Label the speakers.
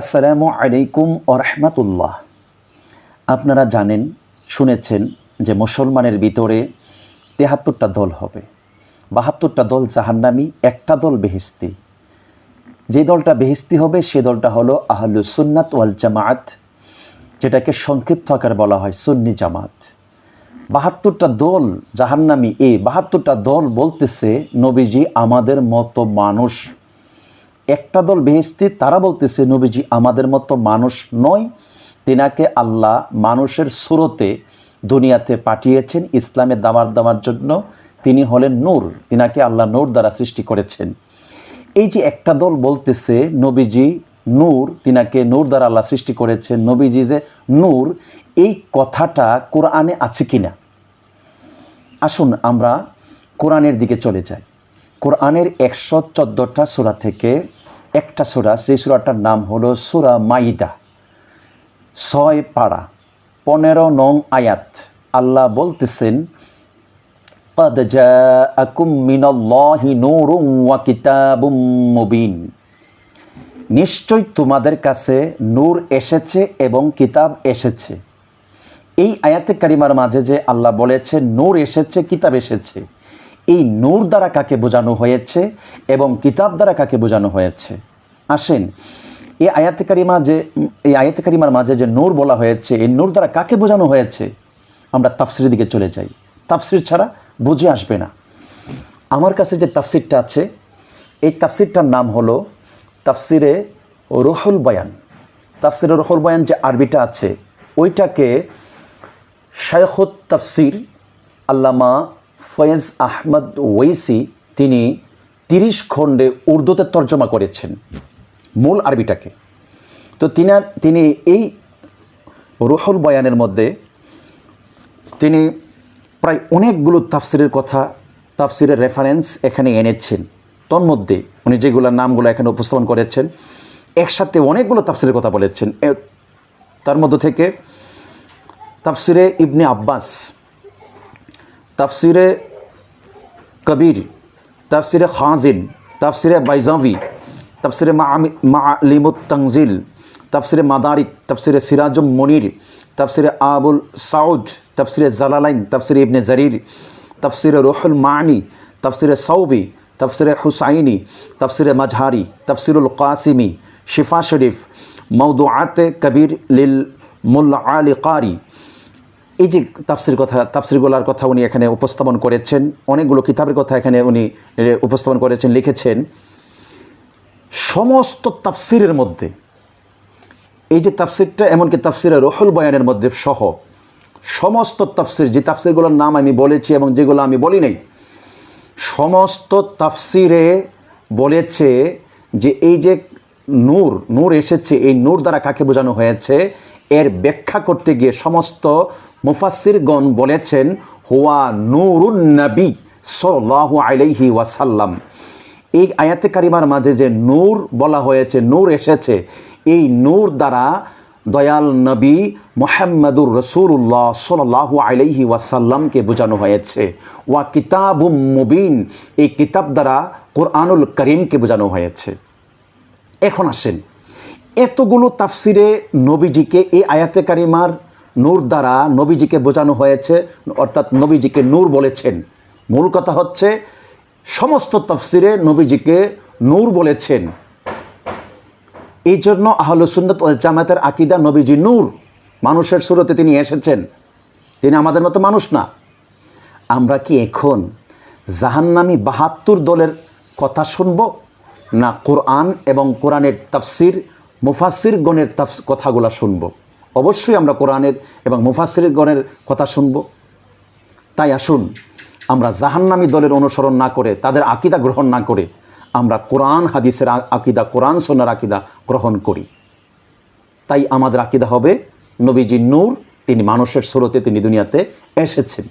Speaker 1: আসসালামু আলাইকুম ওরহমতুল্লাহ আপনারা জানেন, শুনেছেন যে মুসলমানের ভিতরে তেহাত্তরটা দল হবে। বাহাত্তরটা দল জাহান্নামি, একটা দল বেহেস্তি যে দলটা বেহেস্তি হবে, সে দলটা হলো আহলু সুন্নাত ওয়াল জামাত, যেটাকে সংক্ষিপ্ত আকারে বলা হয় সুন্নি জামাত। বাহাত্তরটা দল জাহান্নামি এ বাহাত্তরটা দল বলতেছে, নবীজি আমাদের মতো মানুষ একটা দল বেহেস্তি তারা বলতেছে, নবীজি আমাদের মতো মানুষ নয়। তিনাকে আল্লাহ মানুষের সুরতে দুনিয়াতে পাঠিয়েছেন ইসলামের দাবার দেওয়ার জন্য। তিনি হলেন নূর, তিনাকে আল্লাহ নূর দ্বারা সৃষ্টি করেছেন। এই যে একটা দল বলতেছে, নবীজি নূর, তিনাকে নূর দ্বারা আল্লাহ সৃষ্টি করেছেন। নবীজি যে নূর, এই কথাটা কোরআনে আছে কিনা? আসুন আমরা কোরআনের দিকে চলে যাই। কোরআনের একশো চোদ্দোটা সুরা থেকে একটা সুরা সেই সুরাটার নাম হলো সুরা মাইদা ছয় পাড়া পনেরো নং আয়াত আল্লাহ বলতেছেন قد جاءكم من الله نور وكتاب مبين নিশ্চয় তোমাদের কাছে নূর এসেছে এবং কিতাব এসেছে এই আয়াতে কারিমার মাঝে যে আল্লাহ বলেছে নূর এসেছে কিতাব এসেছে এই নূর দ্বারা কাকে বোঝানো হয়েছে এবং কিতাব দ্বারা কাকে বোঝানো হয়েছে? আসেন, এই আয়াতে কারিমা যে, এই আয়াতে কারিমার মাঝে যে নূর বলা হয়েছে, এই নূর দ্বারা কাকে বোঝানো হয়েছে? আমরা তাফসিরের দিকে চলে যাই। তাফসির ছাড়া বুঝে আসবে না। আমার কাছে যে তাফসিরটা আছে, এই তাফসিরটার নাম হলো তাফসিরে রুহুল বয়ান। তাফসিরে রহুল বয়ান যে আরবিটা আছে, ওইটাকে শায়খুত তাফসির আল্লামা ফয়েজ আহমদ ওয়েসি তিনি তিরিশ খণ্ডে উর্দুতে তর্জমা করেছেন মূল আরবিটাকে। তো তিনার তিনি এই রুহুল বয়ানের মধ্যে তিনি প্রায় অনেকগুলো তাফসিরের কথা, তাফসিরের রেফারেন্স এখানে এনেছেন। তন্মধ্যে উনি যেগুলো নামগুলো এখানে উপস্থাপন করেছেন, একসাথে অনেকগুলো তাফসিরের কথা বলেছেন। তার মধ্য থেকে তাফসিরে ইবনে আব্বাস तफसर कबीर तफसर खाजिन तफसर बैजावी तफसर मालिम तंजिल तफसर मदारिक तफसर सिराजुम मुनिर तफसर आबुल साउद तफसर जलालैन तफसर इबन ज़रीर तफसर रूहमानी तफसर सऊबी तफसर हुसैनी तफसर मजहारी तफसरक़ासिमी शिफा शरीफ मौदूआत कबीर लिल मुल आल कारी এই যে তাফসির কথা তাফসিরগুলার কথা উনি এখানে উপস্থাপন করেছেন, অনেকগুলো কিতাবের কথা এখানে উনি উপস্থাপন করেছেন, লিখেছেন। সমস্ত তাফসিরের মধ্যে, এই যে তাফসিরটা এমনকি তাফসিরে রহুল বয়ানের মধ্যে সহ, সমস্ত তাফসির, যে তাফসিরগুলোর নাম আমি বলেছি এবং যেগুলো আমি বলি নাই, সমস্ত তাফসিরে বলেছে যে এই যে নূর নূর এসেছে, এই নূর দ্বারা কাকে বোঝানো হয়েছে? এর ব্যাখ্যা করতে গিয়ে সমস্ত মুফাসিরগণ বলেছেন, হুয়া নূরুন নবী সাল্লাল্লাহু আলাইহি ওয়াসাল্লাম। এই আয়াতে কারিমার মাঝে যে নূর বলা হয়েছে, নূর এসেছে, এই নূর দ্বারা দয়াল নবী মোহাম্মদুর রসুল্লাহ সাল্লাহু আলাইহি ওয়াসাল্লামকে বোঝানো হয়েছে। ওয়া কিতাবুম মুবিন, এই কিতাব দ্বারা কোরআনুল করিমকে বোঝানো হয়েছে। এখন আসেন এতগুলো তাফসিরে নবীজিকে এই আয়াতে কারিমার নূর দ্বারা নবীজিকে বোঝানো হয়েছে, অর্থাৎ নবীজিকে নূর বলেছেন। মূল কথা হচ্ছে, সমস্ত তাফসিরে নবীজিকে নূর বলেছেন। এই জন্য আহলে সুন্নত জামাতের আকিদা নবীজি নূর। মানুষের সুরতে তিনি এসেছেন। তিনি আমাদের মতো মানুষ না। আমরা কি এখন জাহান্নামী বাহাত্তর দলের কথা শুনব, না কোরআন এবং কোরআনের তাফসির মুফাসির গণের তাফস কথাগুলো শুনব। অবশ্যই আমরা কোরআনের এবং মুফাসির গণের কথা শুনব। তাই আসুন, আমরা জাহান্নামী দলের অনুসরণ না করে, তাদের আকিদা গ্রহণ না করে, আমরা কোরআন, হাদিসের আকিদা, কোরআন সোনার আকিদা গ্রহণ করি। তাই আমাদের আকিদা হবে, নবীজি নূর, তিনি মানুষের স্রোতে, তিনি দুনিয়াতে এসেছেন।